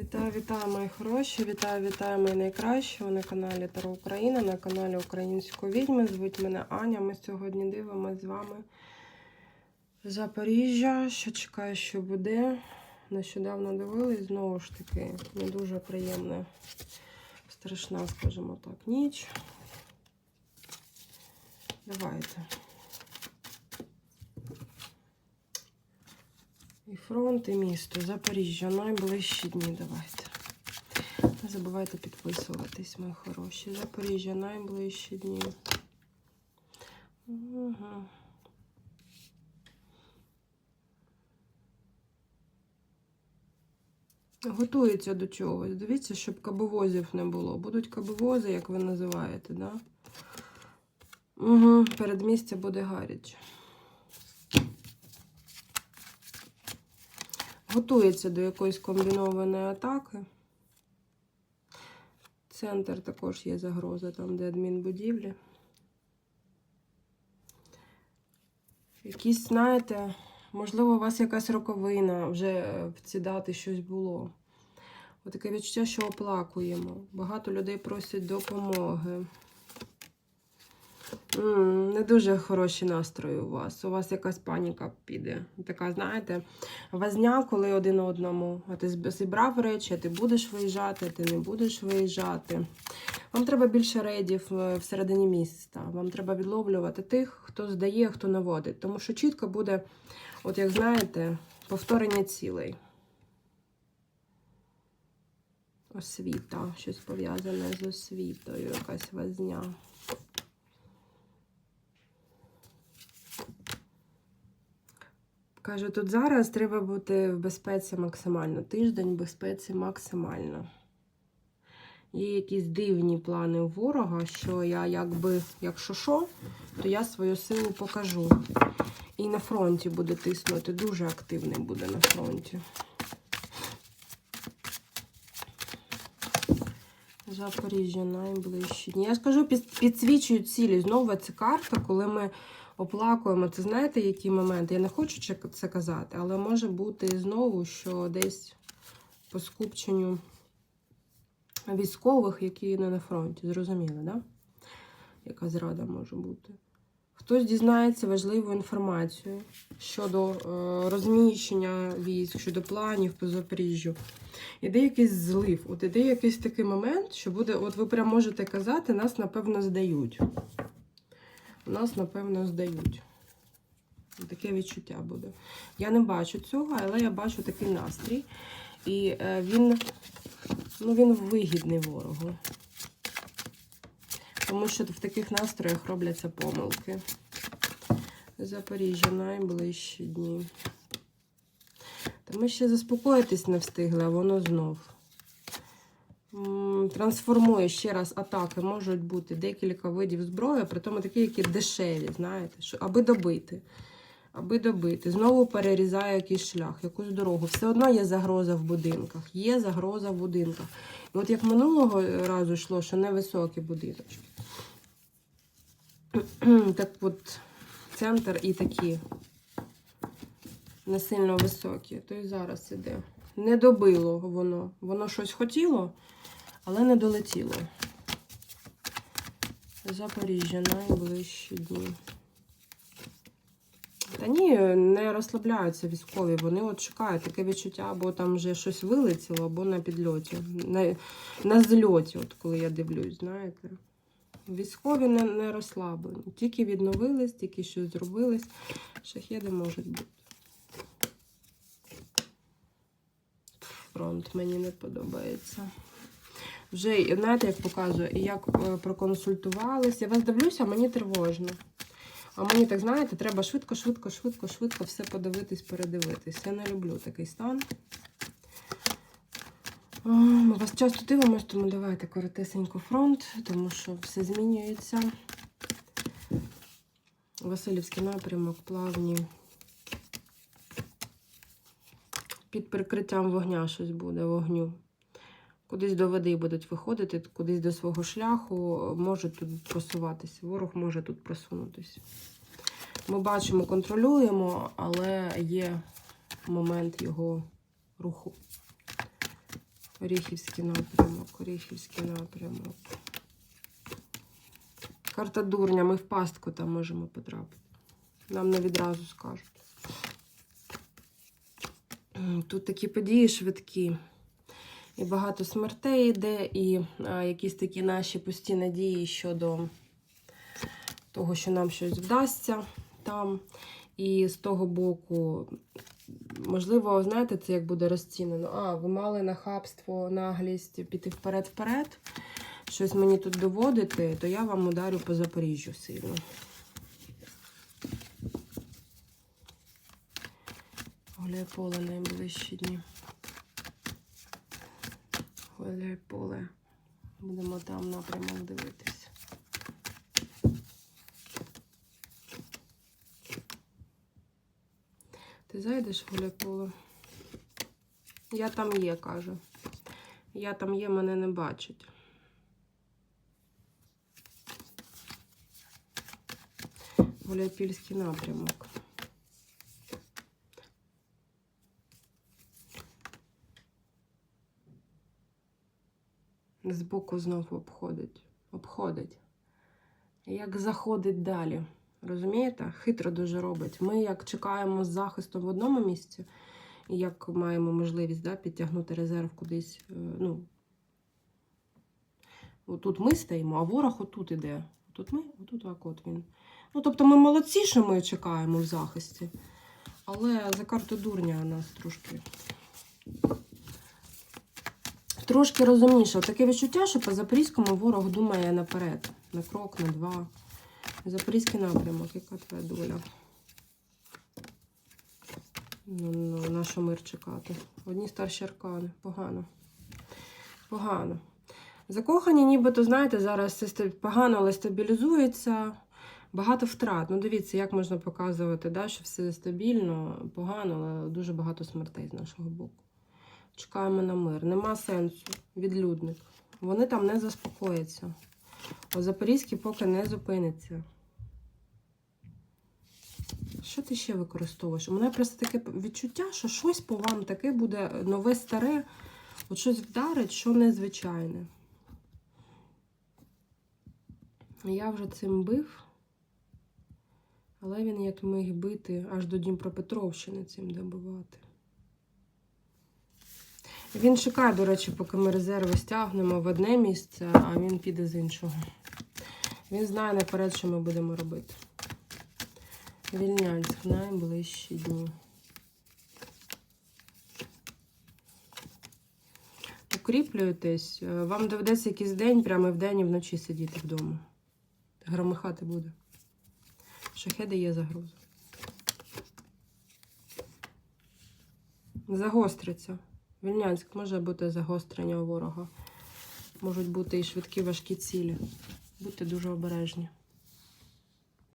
Вітаю, вітаю, мої хороші! Вітаю, вітаю, мої найкращі! Ви на каналі Таро Україна, на каналі Української відьми. Звуть мене Аня. Ми сьогодні дивимося з вами Запоріжжя. Що чекаю, що буде. Нещодавно дивились, знову ж таки, не дуже приємна, страшна, скажімо так, ніч. Давайте. І фронт, і місто. Запоріжжя. Найближчі дні. Давайте. Не забувайте підписуватись, мої хороші. Запоріжжя, найближчі дні. Ага. Готується до чогось. Дивіться, щоб кабовозів не було. Будуть кабовози, як ви називаєте, да? Угу. Передмістя буде гаряче. Готується до якоїсь комбінованої атаки. Центр також є загроза, там, де адмінбудівлі. Якісь, знаєте, можливо, у вас якась роковина, вже е, в ці дати щось було. Отаке відчуття, що оплакуємо. Багато людей просять допомоги. Не дуже хороші настрої у вас. У вас якась паніка піде. Така, знаєте, возня, коли один одному. А ти зібрав речі, а ти будеш виїжджати, ти не будеш виїжджати. Вам треба більше рейдів е, всередині міста. Вам треба відловлювати тих, хто здає, хто наводить. Тому що чітко буде, от як знаєте, повторення цілей. Освіта, щось пов'язане з освітою, якась возня. Кажу, тут зараз треба бути в безпеці максимально. Тиждень в безпеці максимально. Є якісь дивні плани у ворога, що я якби, якщо що, то я свою силу покажу. І на фронті буде тиснути. Дуже активний буде на фронті. Запоріжжя найближчі дні. Я скажу, під, підсвічують цілі. Знову ця карта, коли ми оплакуємо. Це знаєте, які моменти? Я не хочу це- казати, але може бути знову, що десь по скупченню військових, які не на фронті. Зрозуміли, да? Яка зрада може бути? Хтось дізнається важливу інформацію щодо е, розміщення військ, щодо планів по Запоріжжю. Іде якийсь злив. От іде якийсь такий момент, що буде, от ви прям можете казати, нас напевно здають. Нас, напевно, здають. Таке відчуття буде. Я не бачу цього, але я бачу такий настрій. І е, він, ну, він вигідний ворогу. Тому що в таких настроях робляться помилки. Запоріжжя найближчі дні. Та ми ще заспокоїтись не встигли, а воно знов. Трансформує ще раз атаки, можуть бути декілька видів зброї, при тому такі, які дешеві, знаєте, що, аби добити. Аби добити. Знову перерізає якийсь шлях, якусь дорогу. Все одно є загроза в будинках. Є загроза в будинках. І от як минулого разу йшло, що невисокі будиночки. так от центр і такі не сильно високі, то і зараз іде. Не добило воно. Воно щось хотіло, але не долетіло. Запоріжжя найближчі дні. Та ні, не розслабляються військові. Вони от чекають таке відчуття, або там вже щось вилетіло, або на підльоті. На, на зльоті, от коли я дивлюсь, знаєте. Військові не, не розслаблені. Тільки відновились, тільки щось зробились. Шахеди можуть бути. Фронт мені не подобається. Вже, знаєте, як показує, і як е, проконсультувалися. Я вас дивлюся, мені тривожно. А мені так, знаєте, треба швидко, швидко, швидко, швидко все подивитись, передивитись. Я не люблю такий стан. А, Ми вас часто дивимося, тому давайте коротесенько фронт, тому що все змінюється. Васильівський напрямок, плавні. Під прикриттям вогня щось буде, вогню. Кудись до води будуть виходити, кудись до свого шляху, можуть тут просуватися. Ворог може тут просунутися. Ми бачимо, контролюємо, але є момент його руху. Оріхівський напрямок, Оріхівський напрямок. Карта дурня, ми в пастку там можемо потрапити. Нам не відразу скажуть. Тут такі події швидкі. І багато смертей йде, і а, якісь такі наші пусті надії щодо того, що нам щось вдасться там. І з того боку, можливо, знаєте, це як буде розцінено. А, ви мали нахабство, наглість піти вперед-вперед, щось мені тут доводити, то я вам ударю по Запоріжжю сильно. Гуляй поле найближчі дні. Поле. Будемо там напрямок дивитися. Ти зайдеш в поле? Я там є, каже. Я там є, мене не бачить. Гуляйпільський напрямок. Збоку знову обходить. Обходить. Як заходить далі. Розумієте? Хитро дуже робить. Ми як чекаємо з захисту в одному місці, і як маємо можливість да, підтягнути резерв кудись. е, Ну, отут ми стоїмо, а ворог отут іде. Тут ми, отут так от він. Ну, тобто ми молодці, що ми чекаємо в захисті. Але за карту дурня нас трошки. Трошки розумніше. Таке відчуття, що по Запорізькому ворог думає наперед. На крок, на два. Запорізький напрямок, яка твоя доля? Ну, ну, на що мир чекати? Одні старші аркани. Погано. Погано. Закохані, нібито, знаєте, зараз погано, але стабілізується. Багато втрат. Ну, дивіться, як можна показувати, да, що все стабільно, погано, але дуже багато смертей з нашого боку. Чекаємо на мир. Нема сенсу. Відлюдник. Вони там не заспокояться. А Запорізький поки не зупиниться. Що ти ще використовуєш? У мене просто таке відчуття, що щось по вам таке буде нове старе, от щось вдарить, що незвичайне. Я вже цим бив, але він як міг бити аж до Дніпропетровщини цим добивати. Він шукає, до речі, поки ми резерви стягнемо в одне місце, а він піде з іншого. Він знає наперед, що ми будемо робити. Вільнянськ найближчі дні. Укріплюєтесь, е, вам доведеться якийсь день, прямо вдень і вночі сидіти вдома. Громихати буде. Шахеди є загроза. Загостриться. Вільнянськ може бути загострення у ворога. Можуть бути і швидкі важкі цілі. Будьте дуже обережні.